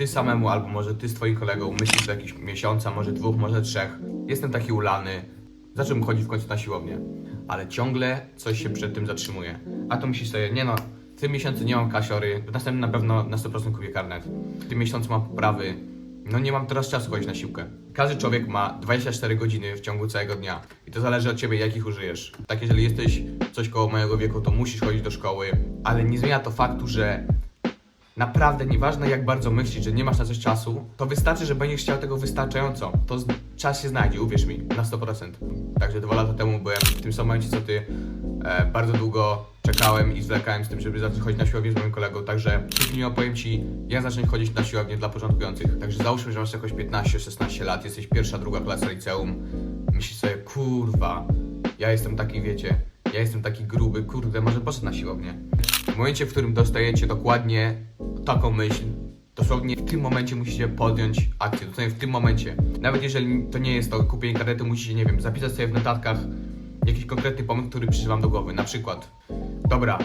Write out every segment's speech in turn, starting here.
ty samemu, albo może ty z twoim kolegą myślisz do jakichś miesiąca, może dwóch, może trzech, jestem taki ulany, zacząłem chodzić w końcu na siłownię. Ale ciągle coś się przed tym zatrzymuje. A to myślisz sobie, nie no, w tym miesiącu nie mam kasiory, w następnym na pewno na 100% kupię karnet. W tym miesiącu mam poprawy, no nie mam teraz czasu chodzić na siłkę. Każdy człowiek ma 24 godziny w ciągu całego dnia i to zależy od ciebie, jakich użyjesz. Tak, jeżeli jesteś coś koło mojego wieku, to musisz chodzić do szkoły, ale nie zmienia to faktu, że naprawdę nieważne jak bardzo myślisz, że nie masz na coś czasu, to wystarczy, że będziesz chciał tego wystarczająco. To czas się znajdzie, uwierz mi, na 100%. Także dwa lata temu byłem w tym samym momencie co ty. E, bardzo długo czekałem i zwlekałem z tym, żeby zacząć chodzić na siłownię z moim kolegą, także później opowiem ci, jak zacząć chodzić na siłownię dla początkujących. Także załóżmy, że masz jakoś 15-16 lat, jesteś pierwsza, druga klasa liceum, myślisz sobie, kurwa, ja jestem taki, wiecie, ja jestem taki gruby, kurde, może poszedł na siłownię. W momencie, w którym dostajecie dokładnie taką myśl, dosłownie w tym momencie musicie podjąć akcję, dosłownie w tym momencie. Nawet jeżeli to nie jest to kupienie karnety, musicie, nie wiem, zapisać sobie w notatkach jakiś konkretny pomysł, który przyjdzie wam do głowy. Na przykład, dobra,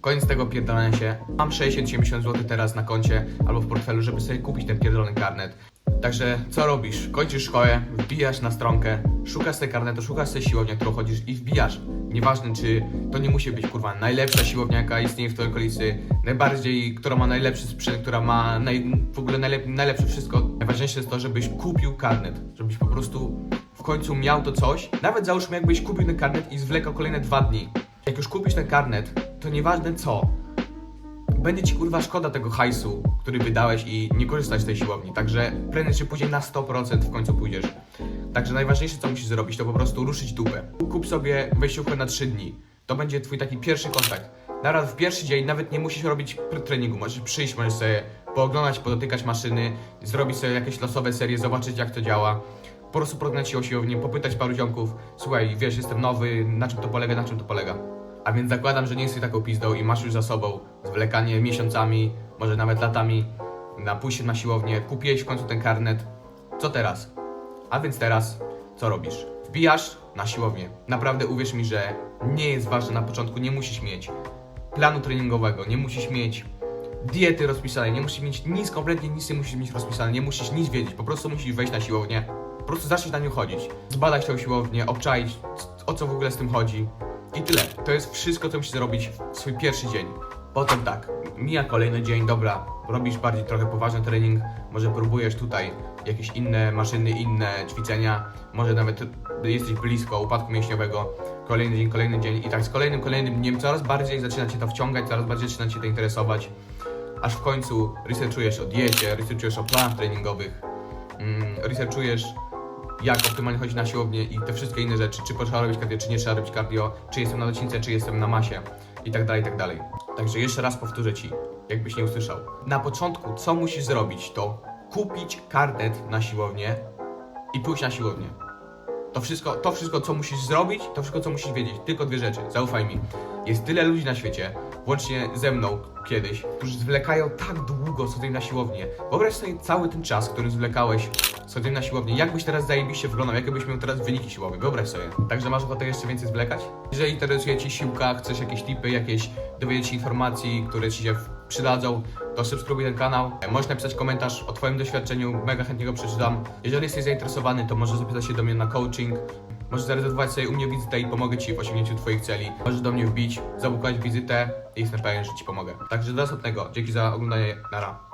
koniec tego pierdolenia się, mam 60-70 zł teraz na koncie albo w portfelu, żeby sobie kupić ten pierdolony karnet. Także co robisz? Kończysz szkołę, wbijasz na stronkę, szukasz sobie karnetu, szukasz sobie siłownię, którą chodzisz i wbijasz. Nieważne, czy to nie musi być kurwa najlepsza siłownia, jaka istnieje w twojej okolicy, najbardziej, która ma najlepszy sprzęt, która ma naj, w ogóle najlep, najlepsze wszystko. Najważniejsze jest to, żebyś kupił karnet, żebyś po prostu w końcu miał to coś. Nawet załóżmy, jakbyś kupił ten karnet i zwlekał kolejne dwa dni. Jak już kupisz ten karnet, to nieważne co, będzie ci kurwa szkoda tego hajsu, który wydałeś i nie korzystać z tej siłowni. Także prędzej czy później na 100% w końcu pójdziesz. Także najważniejsze co musisz zrobić to po prostu ruszyć dupę. Kup sobie wejściówkę na 3 dni. To będzie twój taki pierwszy kontakt. Nawet w pierwszy dzień nawet nie musisz robić treningu. Możesz przyjść, możesz sobie pooglądać, podotykać maszyny, zrobić sobie jakieś losowe serie, zobaczyć jak to działa. Po prostu porównać się o siłownię, popytać paru ziomków. Słuchaj, wiesz, jestem nowy, na czym to polega, na czym to polega. A więc zakładam, że nie jesteś taką pizdą i masz już za sobą zwlekanie miesiącami, może nawet latami na pójście na siłownię, kupiłeś w końcu ten karnet. Co teraz? A więc teraz co robisz? Wbijasz na siłownię. Naprawdę uwierz mi, że nie jest ważne na początku, nie musisz mieć planu treningowego, nie musisz mieć diety rozpisanej, nie musisz mieć nic, kompletnie nic nie musisz mieć rozpisane, nie musisz nic wiedzieć, po prostu musisz wejść na siłownię, po prostu zacznij na nią chodzić, zbadać tą siłownię, obczaić o co w ogóle z tym chodzi i tyle. To jest wszystko, co musisz zrobić w swój pierwszy dzień. Potem tak, mija kolejny dzień, dobra, robisz bardziej trochę poważny trening, może próbujesz tutaj jakieś inne maszyny, inne ćwiczenia, może nawet jesteś blisko upadku mięśniowego, kolejny dzień, kolejny dzień i tak z kolejnym, kolejnym dniem coraz bardziej zaczyna Cię to wciągać, coraz bardziej zaczyna Cię to interesować, aż w końcu researchujesz o diecie, researchujesz o planach treningowych, mm, researchujesz jak optymalnie chodzić na siłownię i te wszystkie inne rzeczy, czy trzeba robić cardio, czy nie trzeba robić cardio, czy jestem na docince, czy jestem na masie i tak dalej, i tak dalej. Także jeszcze raz powtórzę Ci, jakbyś nie usłyszał. Na początku, co musisz zrobić, to kupić karnet na siłownię i pójść na siłownię. To wszystko, to wszystko, co musisz zrobić, to wszystko, co musisz wiedzieć. Tylko dwie rzeczy. Zaufaj mi. Jest tyle ludzi na świecie, włącznie ze mną kiedyś, którzy zwlekają tak długo z na siłownię. Wyobraź sobie cały ten czas, który zwlekałeś z na siłownię. Jakbyś teraz zajebiście wyglądał, jakie byś miał teraz wyniki siłowe. Wyobraź sobie. Także masz ochotę jeszcze więcej zwlekać? Jeżeli interesuje Cię siłka, chcesz jakieś tipy, jakieś dowiedzieć się informacji, które Ci się przydadzą, to subskrybuj ten kanał. Możesz napisać komentarz o Twoim doświadczeniu, mega chętnie go przeczytam. Jeżeli jesteś zainteresowany, to możesz zapisać się do mnie na coaching. Możesz zarezerwować sobie u mnie wizytę i pomogę Ci w osiągnięciu Twoich celi. Możesz do mnie wbić, zabukować wizytę i jestem pewien, że Ci pomogę. Także do następnego. Dzięki za oglądanie. Nara.